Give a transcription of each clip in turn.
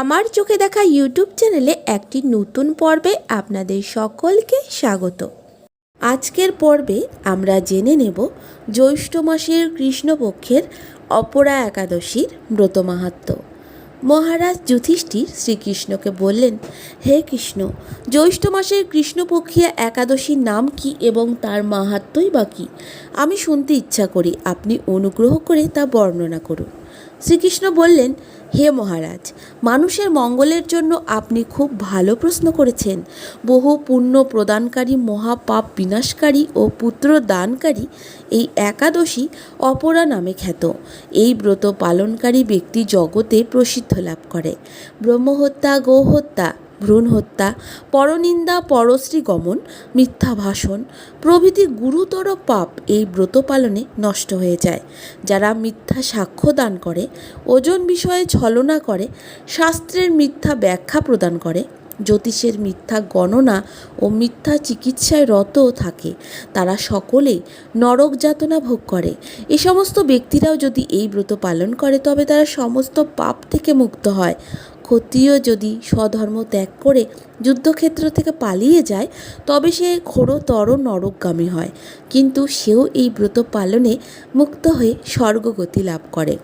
আমার চোখে দেখা ইউটিউব চ্যানেলে একটি নতুন পর্বে আপনাদের সকলকে স্বাগত। আজকের পর্বে আমরা জেনে নেব জ্যৈষ্ঠ মাসের কৃষ্ণপক্ষের অপরা একাদশীর ব্রত মাহাত্ম্য মহারাজ যুধিষ্ঠির শ্রীকৃষ্ণকে বললেন, হে কৃষ্ণ, জ্যৈষ্ঠ মাসের কৃষ্ণপক্ষিয়া একাদশীর নাম কি এবং তার মাহাত্ম্যই বা কী? আমি শুনতে ইচ্ছা করি আপনি অনুগ্রহ করে তা বর্ণনা করুন। শ্রীকৃষ্ণ বললেন, হে মহারাজ, মানুষের মঙ্গলের জন্য আপনি খুব ভালো প্রশ্ন করেছেন। বহু পুণ্য প্রদানকারী, মহাপাপ বিনাশকারী ও পুত্র দানকারী এই একাদশী অপরা নামে খ্যাত। এই ব্রত পালনকারী ব্যক্তি জগতে প্রসিদ্ধ লাভ করে। ব্রহ্মহত্যা, গোহত্যা ভ্রূণ হত্যা, পরনিন্দা পরশ্রী গমন মিথ্যা ভাষণ প্রভৃতি গুরুতর পাপ এই ব্রত পালনে নষ্ট হয়ে যায়। যারা মিথ্যা সাক্ষ্য দান করে, ওজন বিষয়ে ছলনা করে, শাস্ত্রের মিথ্যা ব্যাখ্যা প্রদান করে, জ্যোতিষের মিথ্যা গণনা ও মিথ্যা চিকিৎসায় রত থাকে, তারা সকলেই নরক যাতনা ভোগ করে। এ সমস্ত ব্যক্তিরাও যদি এই ব্রত পালন করে, তবে তারা সমস্ত পাপ থেকে মুক্ত হয়। ক্ষত্রিয় যদি স্বধর্ম ত্যাগ করে যুদ্ধক্ষেত্র থেকে পালিয়ে যায়, তবে সে ঘোরতর নরকগামী হয়। কিন্তু সেও এই ব্রত পালনে মুক্ত হয়ে স্বর্গগতি লাভ করে।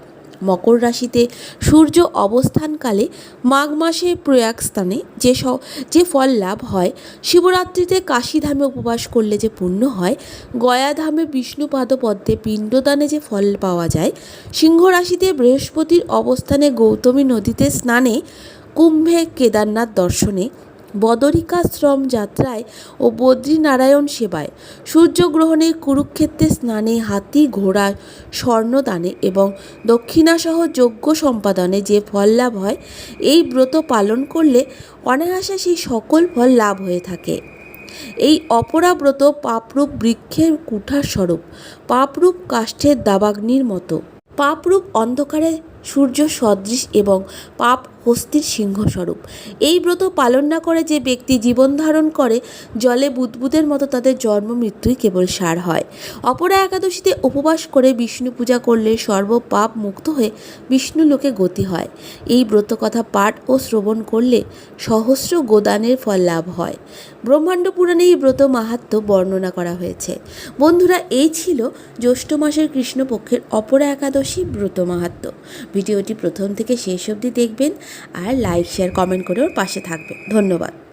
মকর রাশিতে সূর্য অবস্থানকালে মাঘ মাসে প্রয়াগ স্থানে যে যে ফল লাভ হয়, শিবরাত্রিতে কাশীধামে উপবাস করলে যে পুণ্য হয়, গয়াধামে বিষ্ণুপাদ পদ্মে পিণ্ডদানে যে ফল পাওয়া যায়, সিংহ রাশিতে বৃহস্পতির অবস্থানে গৌতমী নদীতে স্নানে কুম্ভে কেদারনাথ দর্শনে বদরিকাশ্রম যাত্রায় ও বদ্রীনারায়ণ সেবায়। সূর্যগ্রহণে কুরুক্ষেত্রে স্নানে হাতি, ঘোড়া, স্বর্ণদানে এবং দক্ষিণাসহ যজ্ঞ সম্পাদনে যে ফল লাভ হয়, এই ব্রত পালন করলে অনায়াসে সেই সকল ফল লাভ হয়ে থাকে। এই অপরাব্রত পাপরূপ বৃক্ষের কুঠার স্বরূপ, পাপরূপ কাষ্ঠের দাবাগ্নির মতো। পাপরূপ অন্ধকারে সূর্য সদৃশ এবং পাপ হস্তির সিংহস্বরূপ। এই ব্রত পালন না করে যে ব্যক্তি জীবন ধারণ করে, জলে বুদবুদের মতো তাদের জন্ম মৃত্যুই কেবল সার হয়। অপরা একাদশীতে উপবাস করে বিষ্ণু পূজা করলে সর্ব পাপ মুক্ত হয়ে বিষ্ণু লোকে গতি হয়। এই ব্রত কথা পাঠ ও শ্রবণ করলে সহস্র গোদানের ফল লাভ হয়। ব্রহ্মাণ্ড পুরাণে এই ব্রত মাহাত্ম্য বর্ণনা করা হয়েছে। বন্ধুরা, এই ছিল জ্যৈষ্ঠ মাসের কৃষ্ণপক্ষের অপরা একাদশী ব্রত মাহাত্ম্য ভিডিওটি প্রথম থেকে শেষ অবধি দেখবেন আর লাইক শেয়ার কমেন্ট করেও পাশে থাকবেন। ধন্যবাদ।